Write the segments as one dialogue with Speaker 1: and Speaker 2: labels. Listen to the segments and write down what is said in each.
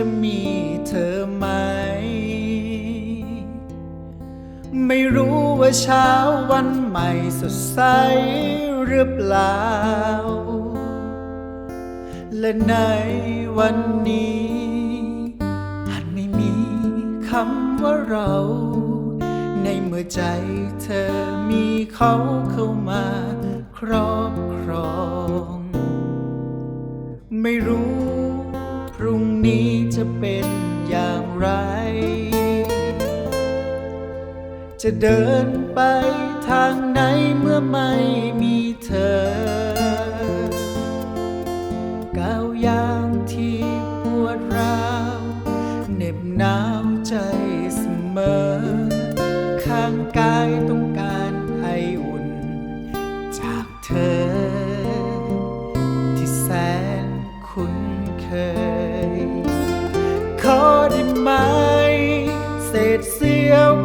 Speaker 1: จะมีเธอไหม ไม่รู้ว่าเช้าวันใหม่สดใสหรือเปล่า และในวันนี้อาจไม่มีคำว่าเรา ในเมื่อใจเธอมีเขาเข้ามาครอบครอง ไม่รู้พรุ่ง นี้จะเป็นอย่างไร จะเดินไปทางไหนเมื่อไม่มีเธอ ก้าวยางที่ปวดร้าวเหน็บหนาว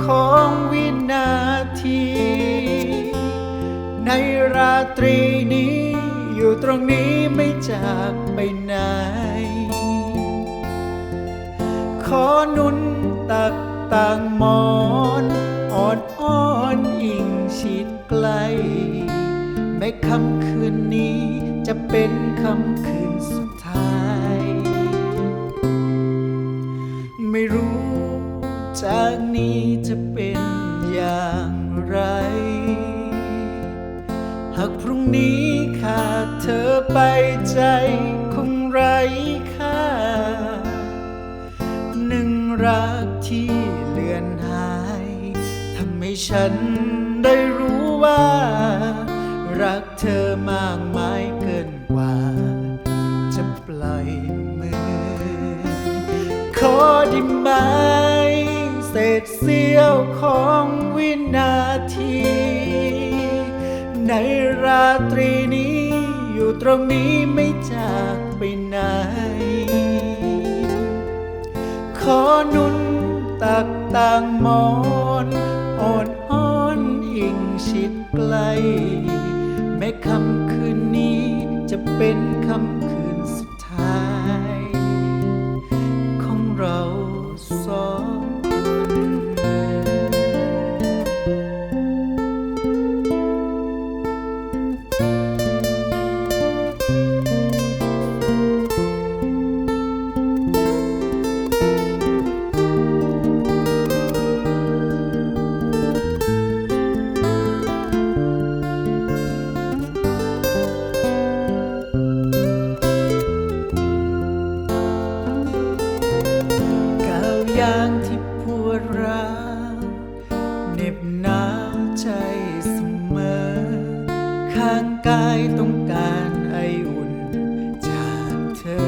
Speaker 1: ของวินาที ในราตรีนี้ อยู่ตรงนี้ไม่จากไปไหน ขอหนุนตักต่างมอนอ่อดอ้อนอิงชิดใกล แม้คำคืนนี้จะเป็นคำคืนสุดท้าย ไม่รู้ จากนี้จะเป็นอย่างไร หากพรุ่งนี้ขาดเธอไปใจคงไร้ค่า หนึ่งรักที่เลือนหายทำให้ฉันได้รู้ว่า รักเธอมากมายเกินกว่า จะปล่อยมือ ขอได้ไหม ษเสี้ยวของวินาที ในราตรีนี้อยู่ตรงนี้ไม่จากไปไหน ขอหนุนตักต่างมอนอ่อนอ้อนอิงชิดใกล แม้คำคืนนี้จะเป็นคำคืน ยางที่ปวดร้าวเหน็บหนาวใจเสมอ ข้างกายต้องการไออุ่นจากเธอ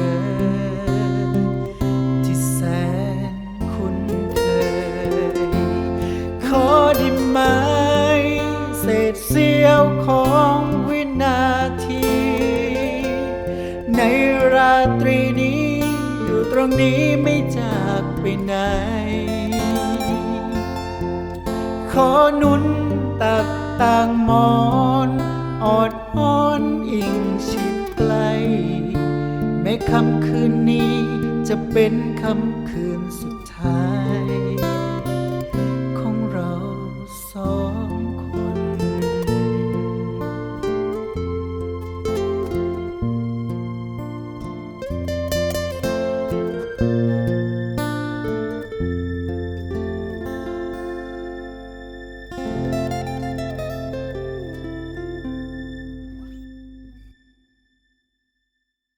Speaker 1: ที่แสนคุ้นเคย ขอได้ไหมเศษเสี้ยวของวินาที ในราตรีนี้อยู่ตรงนี้ไม่จาก ไปไหน ขอหนุนตักต่างมอนออดอ้อนอิงชิดไกล แม้คำคืนนี้จะเป็นคำคืนสุดท้าย